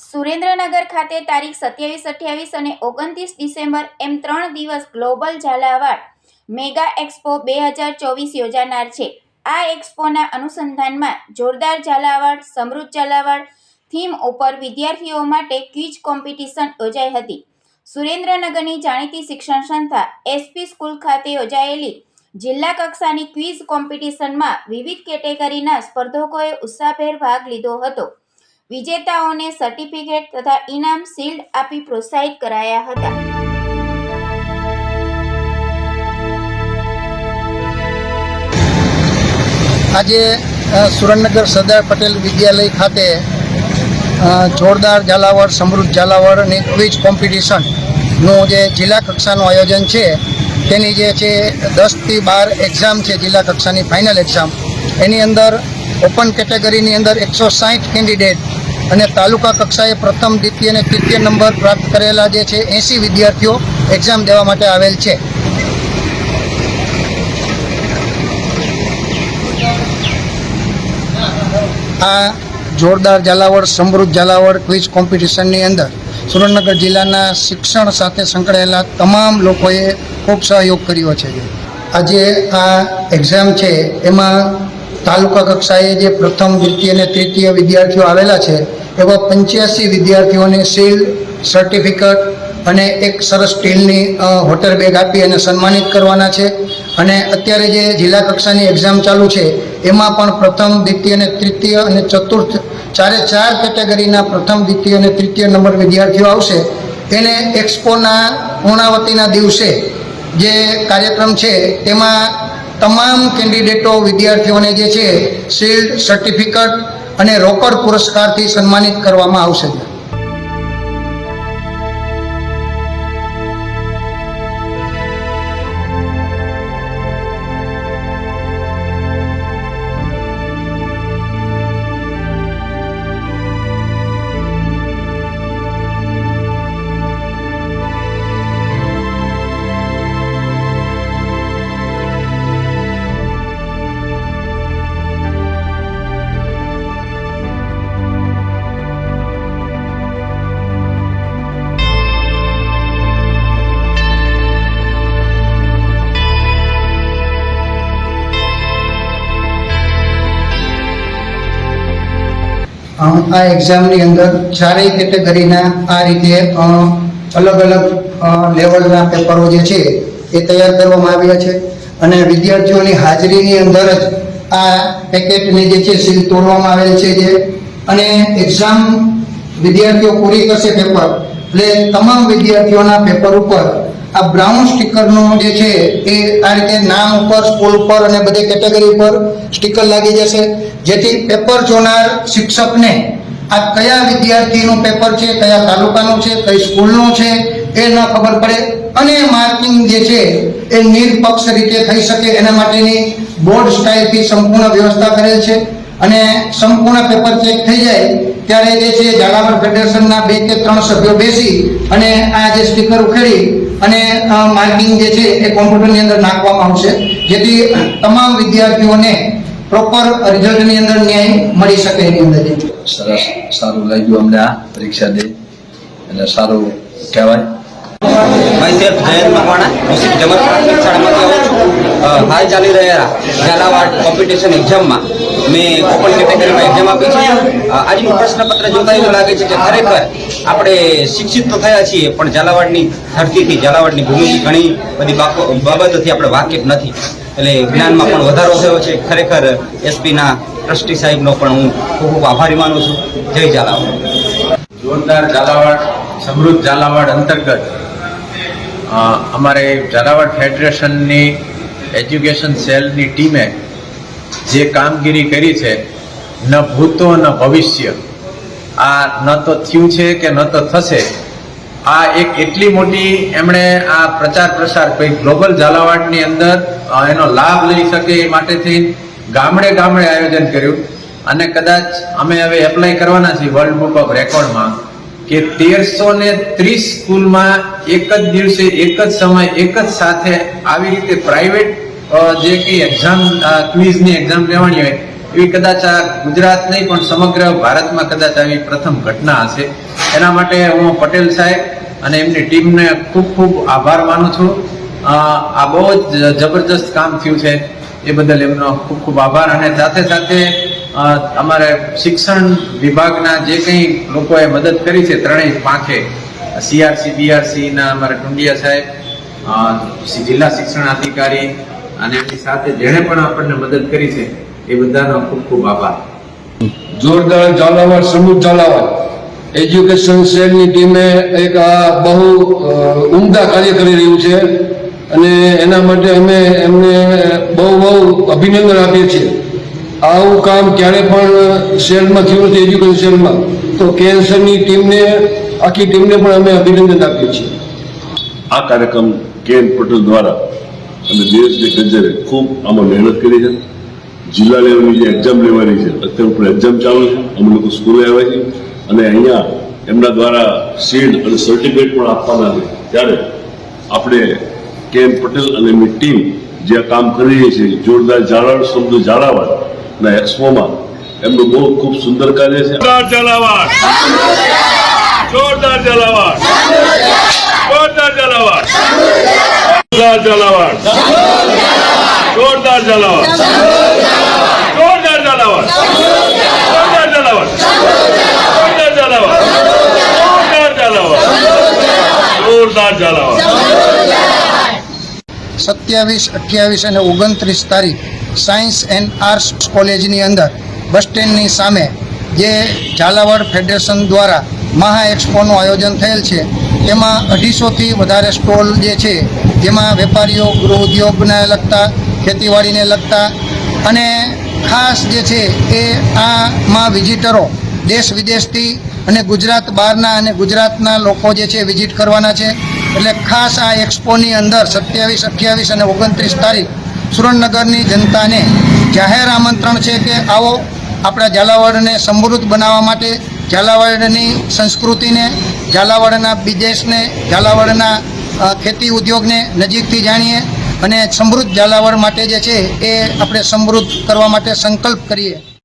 સુરેન્દ્રનગર ખાતે તારીખ સત્યાવીસ, અઠ્યાવીસ અને ઓગણત્રીસ ડિસેમ્બર એમ ત્રણ દિવસ ગ્લોબલ ઝાલાવાડ મેગા એક્સપો બે હજાર ચોવીસ યોજાનાર છે. આ એક્સપોના અનુસંધાનમાં જોરદાર ઝાલાવાડ, સમૃદ્ધ ઝાલાવાડ થીમ ઉપર વિદ્યાર્થીઓ માટે ક્વિઝ કોમ્પિટિશન યોજાઈ હતી. સુરેન્દ્રનગરની જાણીતી શિક્ષણ સંસ્થા એસપી સ્કૂલ ખાતે યોજાયેલી જિલ્લા કક્ષાની ક્વિઝ કોમ્પિટિશનમાં વિવિધ કેટેગરીના સ્પર્ધકોએ ઉત્સાહભેર ભાગ લીધો હતો. વિજેતાઓને સર્ટિફિકેટ તથા ઇનામ શિલ્ડ આપી પ્રોત્સાહિત કરાયા હતા. આજે સુરેન્દ્રનગર સરદાર પટેલ વિદ્યાલય ખાતે જોરદાર ઝાલાવાડ, સમૃદ્ધ ઝાલાવાડ અને ક્વિઝ કોમ્પિટિશનનું જે જિલ્લા કક્ષાનું આયોજન છે, તેની જે છે દસથી બાર એક્ઝામ છે, જિલ્લા કક્ષાની ફાઇનલ એક્ઝામ એની અંદર ઓપન કેટેગરીની અંદર એકસો સાહીઠ કેન્ડિડેટ અને તાલુકા કક્ષાએ પ્રથમ, દ્વિતીય અને તૃતીય નંબર પ્રાપ્ત કરેલા જે છે એંસી વિદ્યાર્થીઓ એક્ઝામ દેવા માટે આવેલ છે. આ જોરદાર ઝાલાવડ, સમૃદ્ધ ઝાલાવડ ક્વિઝ કોમ્પિટિશનની અંદર સુરેન્દ્રનગર જિલ્લાના શિક્ષણ સાથે સંકળાયેલા તમામ લોકોએ ખૂબ સહયોગ કર્યો છે. આજે આ એક્ઝામ છે, એમાં તાલુકા કક્ષાએ જે પ્રથમ દ્વિતીય અને તૃતીય વિદ્યાર્થીઓ આવેલા છે, એવા પંચ્યાસી વિદ્યાર્થીઓને સીલ, સર્ટિફિકેટ અને એક સરસ સ્ટીલની વોટર બેગ આપી અને સન્માનિત કરવાના છે. અને અત્યારે જે જિલ્લા કક્ષાની એક્ઝામ ચાલુ છે, એમાં પણ પ્રથમ, દ્વિતીય અને તૃતીય અને ચતુર્થ, ચારે ચાર કેટેગરીના પ્રથમ, દ્વિતીય અને તૃતીય નંબર વિદ્યાર્થીઓ આવશે. એને એક્સપોના, પૂર્ણાવતીના દિવસે જે કાર્યક્રમ છે, તેમાં તમામ કેન્ડિડેટો વિદ્યાર્થીઓને જે છે શિલ્ડ સર્ટિફિકેટ અને રોકડ પુરસ્કારથી સન્માનિત કરવામાં આવશે. આ એક્ઝામની અંદર ચારેય કેટેગરીના આ રીતે અલગ અલગ લેવલના પેપરો જે છે, એ તૈયાર કરવામાં આવ્યા છે. અને વિદ્યાર્થીઓની હાજરીની અંદર જ આ પેકેટની જે છે, સીલ તોડવામાં આવેલ છે જે. અને એક્ઝામ વિદ્યાર્થીઓ પૂરી કરશે પેપર એટલે તમામ વિદ્યાર્થીઓના પેપર ઉપર આ બ્રાઉન સ્ટીકરનું જે છે એ આ રીતે નામ ઉપર સ્કૂલ ઉપર અને બધી કેટેગરી ઉપર સ્ટીકર લાગી જશે. જેથી પેપર જોનાર શિક્ષકને આ કયા વિદ્યાર્થીનું પેપર છે, કયા તાલુકાનું છે, કઈ સ્કૂલનું છે એ ન ખબર પડે અને માર્કિંગ જે છે એ નિરપક્ષ રીતે થઈ શકે એના માટેની બોર્ડ સ્ટાઇલથી સંપૂર્ણ વ્યવસ્થા કરેલ છે. અને સંપૂર્ણ પેપર ચેક થઈ જાય ત્યારે જે છે ઝાલાવાડ ફેડરેશનના બે કે ત્રણ સભ્યો બેસી અને આ જે સ્ટીકર ઉખેડી અને માર્કિંગ જે છે એ કોમ્પ્યુટરની અંદર નાખવામાં આવશે જેથી તમામ વિદ્યાર્થીઓને પ્રોપર રિઝલ્ટની અંદર ન્યાય મળી શકે એની અંદર સરસ. સારું લાગ્યું અમને આ પરીક્ષા દે. એટલે સારું કહેવાય. માય સેલ્ફ જયંત મકવાણા હું જમત પ્રાથમિક શાળામાંથી આવું છું. હાલ ચાલી રહ્યા ઝાલાવાડ કોમ્પિટિશન એક્ઝામમાં મેં ઓપન કેટેગરીમાં એક્ઝામ આપી છે. આજનું પ્રશ્નપત્ર જોતા એવું લાગે છે કે ખરેખર આપણે શિક્ષિત તો થયા છીએ, પણ ઝાલાવાડની ધરતીથી, ઝાલાવાડની ભૂમિથી ઘણી બધી બાબતોથી આપણે વાકેફ નથી. એટલે જ્ઞાનમાં પણ વધારો થયો છે. ખરેખર એસપીના ટ્રસ્ટી સાહેબનો પણ હું ખૂબ ખૂબ આભારી માનું છું. જય ઝાલાવાડ. જોરદાર ઝાલાવાડ, સમૃદ્ધ ઝાલાવાડ અંતર્ગત અમારે ઝાલાવાડ ફેડરેશનની એજ્યુકેશન સેલની ટીમે જે કામગીરી કરી છે, ન ભૂતો ન ભવિષ્ય, આ ન તો થયું છે કે ન તો થશે, આ એક એટલી મોટી એમણે આ પ્રચાર પ્રસાર કોઈ ગ્લોબલ ઝાલાવાડની અંદર એનો લાભ લઈ શકે એ માટેથી ગામડે ગામડે આયોજન કર્યું. અને કદાચ અમે હવે એપ્લાય કરવાના છીએ વર્લ્ડ બુક ઓફ રેકોર્ડમાં કે તેરસો ને ત્રીસ સ્કૂલમાં એક જ દિવસે, એક જ સમય, એક જ સાથે આવી રીતે પ્રાઇવેટ જે કંઈ એક્ઝામ ક્વિઝની એક્ઝામ લેવાની હોય, એવી કદાચ આ ગુજરાત નહીં, પણ સમગ્ર ભારતમાં કદાચ આવી પ્રથમ ઘટના હશે. એના માટે હું પટેલ સાહેબ અને એમની ટીમને ખૂબ ખૂબ આભાર માનું છું. આ બહુ જ જબરજસ્ત કામ થયું છે. એ બદલ એમનો ખૂબ ખૂબ આભાર. અને સાથે સાથે અમારે શિક્ષણ વિભાગના જે કંઈ લોકોએ મદદ કરી છે, ત્રણેય પાંખે, સીઆરસી બીઆરસીના અમારા ટુંડિયા સાહેબ જિલ્લા શિક્ષણ અધિકારી અને એમની સાથે જેણે પણ આપણને મદદ કરી છે એ બધાનો ખૂબ ખૂબ આભાર. જોરદાર ઝાલાવાડ સમૂહ ઝાલાવાડ. એજ્યુકેશન સેલની ટીમે એક આ બહુ ઉમદા કાર્ય કરી રહ્યું છે અને એના માટે અમે એમને બહુ બહુ અભિનંદન આપીએ છીએ. આવું કામ ક્યારે પણ સેલમાં થયું નથી એજ્યુકેશન સેલમાં તો કેન્સરની ટીમને આખી ટીમને પણ અમે અભિનંદન આપીએ છીએ. આ કાર્યક્રમ કેન પટેલ દ્વારા અને દેશની ગજરે ખૂબ આમાં મહેનત કરી છે. જિલ્લા લેવલની જે એક્ઝામ લેવાની છે અત્યારે ઉપર એક્ઝામ ચાલુ છે. અમે લોકો સ્કૂલે આવ્યા છીએ અને અહીંયા એમના દ્વારા સીડ અને સર્ટિફિકેટ પણ આપવાના છે. ત્યારે આપણે કે એમ પટેલ અને એમની ટીમ જે આ કામ કરી રહી છે જોરદાર જાળવણ શબ્દ જાળવણ ના એક્સપોમાં એમનું બહુ ખૂબ સુંદર કાર્ય છે. જોરદાર જલાવાડ જોરદાર જલાવાડ જોરદાર જલાવાડ જોરદાર ઝાલાવાડ. જોરદાર ઝાલાવાડ. જોરદાર ઝાલાવાડ. જોરદાર ઝાલાવાડ. જોરદાર ઝાલાવાડ. જોરદાર ઝાલાવાડ. જોરદાર ઝાલાવાડ. સત્યાવીસ, અઠ્યાવીસ અને ઓગણત્રીસ તારીખ સાયન્સ એન્ડ આર્ટ્સ કોલેજની અંદર બસ સ્ટેન્ડની સામે જે ઝાલાવાડ ફેડરેશન દ્વારા મહા એક્સપોનું આયોજન થયેલ છે તેમાં અઢીસોથી વધારે સ્ટોલ જે છે, જેમાં વેપારીઓ ગૃહ ઉદ્યોગને લગતા, ખેતીવાડીને લગતા અને ખાસ જે છે એ આમાં વિઝિટરો દેશ વિદેશથી અને ગુજરાત બહારના અને ગુજરાતના લોકો જે છે વિઝિટ કરવાના છે. એટલે ખાસ આ એક્સપોની અંદર સત્યાવીસ, અઠ્યાવીસ અને ઓગણત્રીસ તારીખ સુરેન્દ્રનગરની જનતાને જાહેર આમંત્રણ છે કે આવો આપણા ઝાલાવાડને સમૃદ્ધ બનાવવા માટે ઝાલાવાડની સંસ્કૃતિને, ઝાલાવાડના બિઝનેસને, ઝાલાવાડના ખેતી ઉદ્યોગને નજીકથી જાણીએ અને સમૃદ્ધ ઝાલાવાડ માટે જે છે એ આપણે સમૃદ્ધ કરવા માટે સંકલ્પ કરીએ.